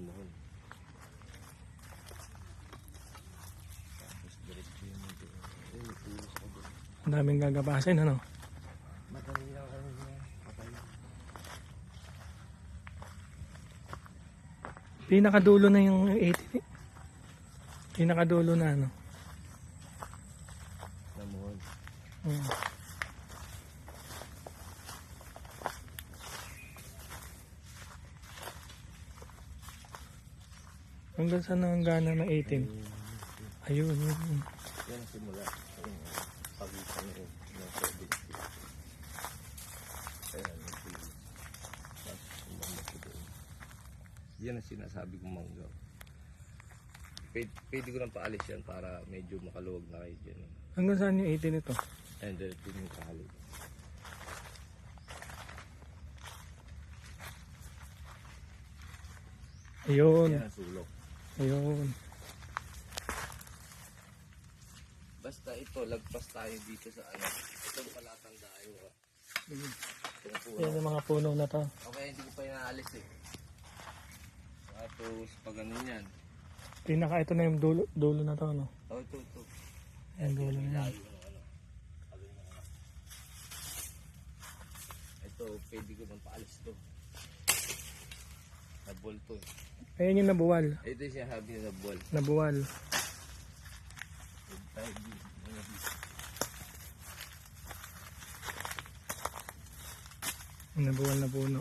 mohon. Tapos diretso yung mga. Ayun, doon. Ang daming gagabasin, ano? Matali lang kami niya. Patay. Pinakadulo na yung 80. Pinakadulo na, ano? Na mohon. Hmm. Hanggang saan ang gana ng 18? Ayun, yun. Yan ang simula. Yung uh, pagitan ng ng ko doon. Yan ang sinasabi kong manggaw. Pwede, pwede ko lang paalis yan para medyo makaluwag na kayo dyan. Hanggang saan yung 18 ito? And then, ito yung kahalo. Ayun, Yan ang sulok. Ayun. Basta ito, lagpas tayo dito sa ano. Itong palatandaan nyo. ah. Itong puno. Yan yung mga puno na to. Okay, hindi ko pa inaalis eh. Tapos, pag ano yan. Pinaka ito na yung dulo, dulo na to, ano? Oh, ito, ito. Yung dulo na yan. Ano. Ito, pwede ko nang paalis to. Nabol to eh. Ayun yung nabuwal. Ito yung sinasabi na. Nabuwal. Yung nabuwal na puno.